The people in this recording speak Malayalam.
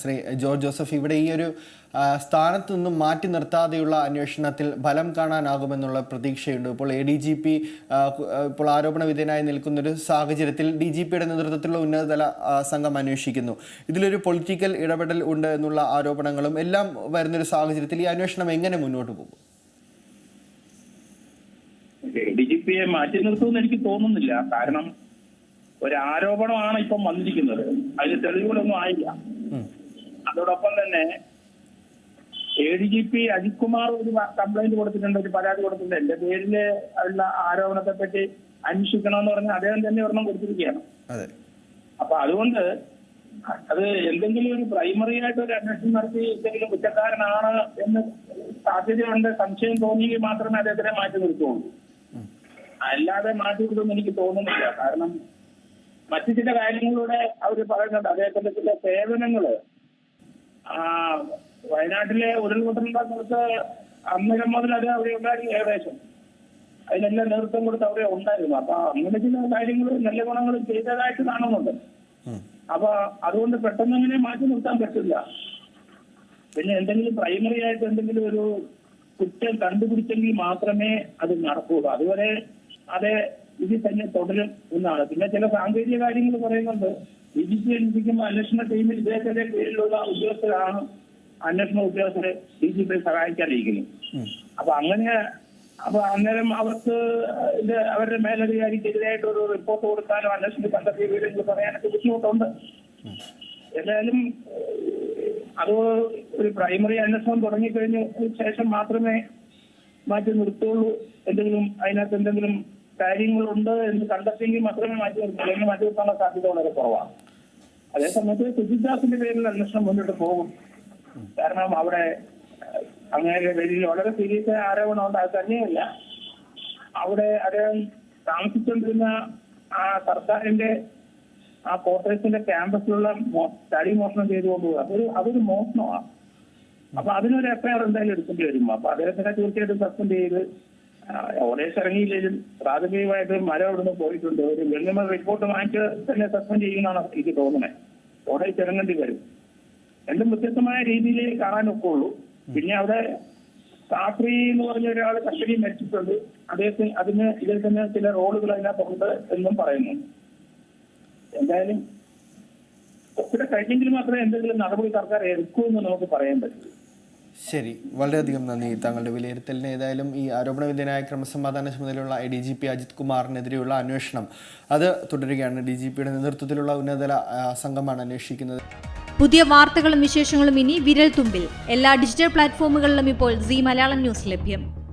ശ്രീ ജോർജ് ജോസഫ് ഇവിടെ ഈ ഒരു സ്ഥാനത്ത് നിന്നും മാറ്റി നിർത്താതെയുള്ള അന്വേഷണത്തിൽ ഫലം കാണാനാകുമെന്നുള്ള പ്രതീക്ഷയുണ്ട്. ഇപ്പോൾ എ ഡി ജി പി ഇപ്പോൾ ആരോപണ വിധേയനായി നിൽക്കുന്ന ഒരു സാഹചര്യത്തിൽ ഡി ജി പിയുടെ നേതൃത്വത്തിലുള്ള ഉന്നതതല സംഘം അന്വേഷിക്കുന്നു. ഇതിലൊരു പൊളിറ്റിക്കൽ ഇടപെടൽ ഉണ്ട് എന്നുള്ള ആരോപണങ്ങളും എല്ലാം വരുന്നൊരു സാഹചര്യത്തിൽ ഈ അന്വേഷണം എങ്ങനെ മുന്നോട്ട് പോകും? ഡി ജി പിയെ മാറ്റി നിർത്തുമെന്ന് എനിക്ക് തോന്നുന്നില്ല. കാരണം ഒരു ആരോപണമാണ് ഇപ്പം വന്നിരിക്കുന്നത്. അതിന് തെളിവുകളൊന്നും ആയില്ല. അതോടൊപ്പം തന്നെ A D G P Ajith Kumar ഒരു കംപ്ലൈന്റ് കൊടുത്തിട്ടുണ്ട് ഒരു പരാതി കൊടുത്തിട്ടുണ്ട്. എന്റെ പേരിൽ ഉള്ള ആരോപണത്തെ പറ്റി അന്വേഷിക്കണമെന്ന് പറഞ്ഞ് അദ്ദേഹം തന്നെ ഒരെണ്ണം കൊടുത്തിരിക്കുകയാണ്. അപ്പൊ അതുകൊണ്ട് അത് എന്തെങ്കിലും ഒരു പ്രൈമറി ആയിട്ട് ഒരു അന്വേഷണം നടത്തി എന്തെങ്കിലും കുറ്റക്കാരനാണ് എന്ന് സാധ്യതയുണ്ട് സംശയം തോന്നിയെങ്കിൽ മാത്രമേ അദ്ദേഹത്തിനെ മാറ്റി നിർത്തുള്ളൂ അല്ലാതെ മാറ്റി നിർത്തുമെന്ന് എനിക്ക് തോന്നുന്നില്ല. കാരണം മറ്റു ചില കാര്യങ്ങളിലൂടെ അവർ പറയുന്നുണ്ട്. അദ്ദേഹത്തിന്റെ ചില സേവനങ്ങൾ വയനാട്ടിലെ ഉരുൾപൊട്ടലിന്റെ സ്ഥലത്ത് അന്നേരം മുതൽ അത് അവിടെ ഉണ്ടായിരുന്നു ഏകദേശം. അതിനെല്ലാം നേതൃത്വം കൊടുത്ത് അവിടെ ഉണ്ടായിരുന്നു. അപ്പൊ അങ്ങനെ ചില കാര്യങ്ങൾ നല്ല ഗുണങ്ങൾ ചെയ്തതായിട്ട് കാണുന്നുണ്ട്. അപ്പൊ അതുകൊണ്ട് പെട്ടെന്ന് അങ്ങനെ മാറ്റി നിർത്താൻ പറ്റില്ല. പിന്നെ എന്തെങ്കിലും പ്രൈമറി ആയിട്ട് എന്തെങ്കിലും ഒരു കുറ്റം കണ്ടുപിടിച്ചെങ്കിൽ മാത്രമേ അത് നടക്കുകയുള്ളൂ. അതുവരെ അത് ഇതിൽ തന്നെ തുടരും എന്നാണ്. പിന്നെ ചില സാങ്കേതിക കാര്യങ്ങൾ പറയുന്നുണ്ട്. ഡി ജി പി അന്വേഷിക്കുമ്പോൾ അന്വേഷണ ടീമിൽ ഇദ്ദേഹത്തിന്റെ പേരിലുള്ള ഉദ്യോഗസ്ഥരാണ് അന്വേഷണ ഉദ്യോഗസ്ഥരെ ഡി ജി പി സഹായിക്കാനിരിക്കുന്നത്. ഉം. അപ്പൊ അങ്ങനെ അപ്പൊ അന്നേരം അവർക്ക് ഇത് അവരുടെ മേലധികാരിക്കെതിരായിട്ട് ഒരു റിപ്പോർട്ട് കൊടുക്കാനോ അന്വേഷണത്തിൽ കണ്ടെത്തിയ വിവരങ്ങൾ പറയാനൊക്കെ ബുദ്ധിമുട്ടുണ്ട്. എന്തായാലും അത് ഒരു പ്രൈമറി അന്വേഷണം തുടങ്ങിക്കഴിഞ്ഞ ശേഷം മാത്രമേ മാറ്റി നിർത്തുള്ളൂ എന്തെങ്കിലും അതിനകത്ത് എന്തെങ്കിലും കാര്യങ്ങളുണ്ട് എന്ന് കണ്ടെത്തിയെങ്കിൽ മാത്രമേ മാറ്റി നിർത്തുള്ളൂ അല്ലെങ്കിൽ മാറ്റി നിർത്താനുള്ള സാധ്യത വളരെ കുറവാണ്. അതേസമയത്ത് സുജിദാസിന്റെ പേരിൽ അന്വേഷണം മുന്നോട്ട് പോകും. കാരണം അവിടെ അങ്ങനെ പേരിൽ വളരെ സീരിയസ് ആയ ആരോപണമുണ്ട് അത് തന്നെയല്ല. അവിടെ അദ്ദേഹം താമസിച്ചുകൊണ്ടിരുന്ന ആ സർക്കാരിന്റെ ആ കോർപ്പറേഷന്റെ ക്യാമ്പസിലുള്ള തടി മോഷണം ചെയ്തുകൊണ്ട് അതൊരു അതൊരു മോഷണമാണ് അപ്പൊ അതിനൊരു എഫ്ഐആർ എന്തായാലും എടുക്കേണ്ടി വരും. അപ്പൊ അദ്ദേഹത്തിനെ തീർച്ചയായിട്ടും സസ്പെൻഡ് ചെയ്ത് ഓടേസ് ഇറങ്ങിയില്ലെങ്കിലും പ്രാഥമികമായിട്ട് മരം അവിടുന്ന് പോയിട്ടുണ്ട്. ഒരു വെള്ളിമ റിപ്പോർട്ട് വാങ്ങിച്ച് തന്നെ സസ്പെൻഡ് ചെയ്യുമെന്നാണ് എനിക്ക് തോന്നുന്നത്. ഓടേസ് ഇറങ്ങേണ്ടി വരും. രണ്ടും വ്യത്യസ്തമായ രീതിയിലേ കാണാൻ പിന്നെ അവിടെ സാഫ്രി എന്ന് പറഞ്ഞ ഒരാൾ കസ്റ്റഡി മരിച്ചിട്ടുണ്ട്. അദ്ദേഹത്തിന് അതിന് ഇതിൽ തന്നെ ചില റോളുകൾ അതിനകത്തുണ്ട് എന്നും പറയുന്നു. എന്തായാലും കുറച്ചുകൂടെ കഴിഞ്ഞെങ്കിൽ മാത്രമേ എന്തെങ്കിലും നടപടി സർക്കാർ എടുക്കൂ എന്ന് നമുക്ക് പറയാൻ പറ്റൂ. ശരി. വളരെയധികം നന്ദി. താങ്കളുടെ വിലയിരുത്തലിന് ഏതായാലും ഈ ആരോപണ വിധേയനായ ക്രമസമാധാന ചുമതലയുള്ള I D G P Ajith കുമാറിനെതിരെയുള്ള അന്വേഷണം. അത് തുടരുകയാണ്. ഡി ജി പിയുടെ നേതൃത്വത്തിലുള്ള ഉന്നതതല സംഘമാണ് അന്വേഷിക്കുന്നത്. പുതിയ വാർത്തകളും വിശേഷങ്ങളും ഇനി വിരൽ തുമ്പിൽ എല്ലാ ഡിജിറ്റൽ പ്ലാറ്റ്ഫോമുകളിലും ഇപ്പോൾ സി മലയാളം ന്യൂസ് ലഭ്യം.